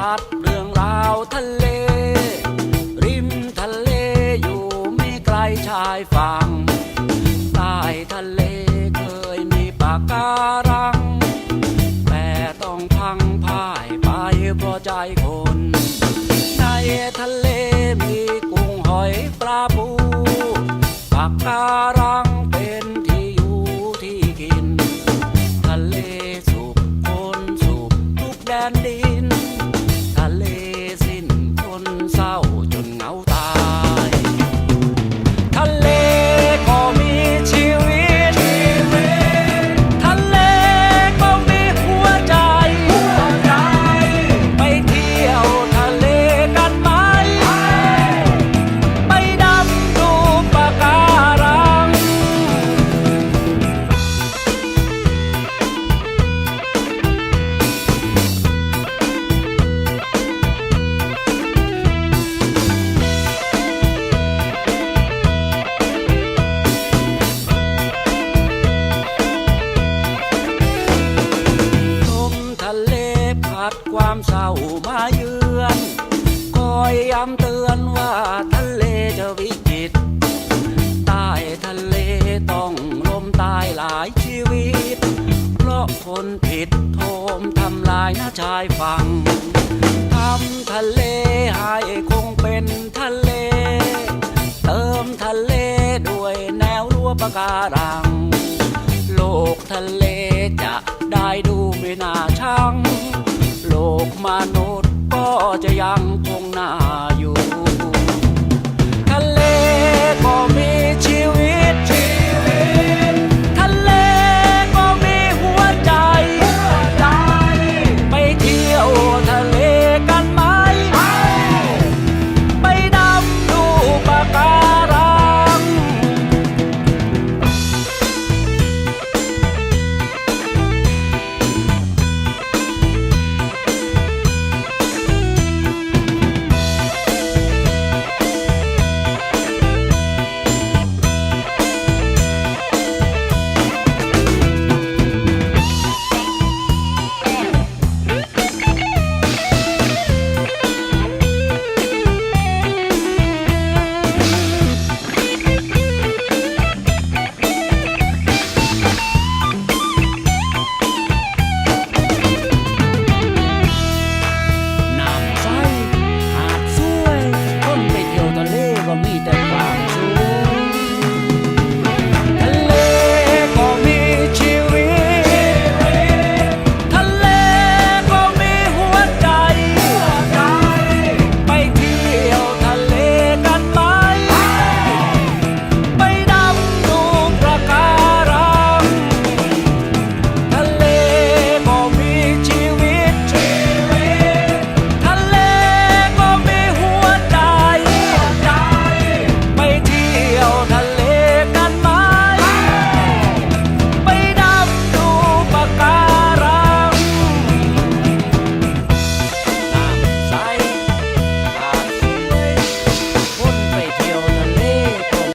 ทเรื่องราวทะเล ริมทะเลอยู่ไม่ไกลชายฝั่งใต้ทะเลเคยมีปาการัง แต่ต้องพังพ่ายไปเพราะใจคน ในทะเลมีกุ้งหอยปลาปูปากการัง เศร้ามาเยือนคอยย้ำเตือนว่าทะเลจะวิกฤตใต้ทะเลต้องลมตายหลายชีวิต เพราะคนผิดโทมทำลายหน้าชายฝั่งทำทะเลให้คงเป็นทะเล เติมทะเลด้วยแนวรั้วปะการัง โลกทะเลจะได้ดูไม่น่าชัง มนุษย์ก็จะยัง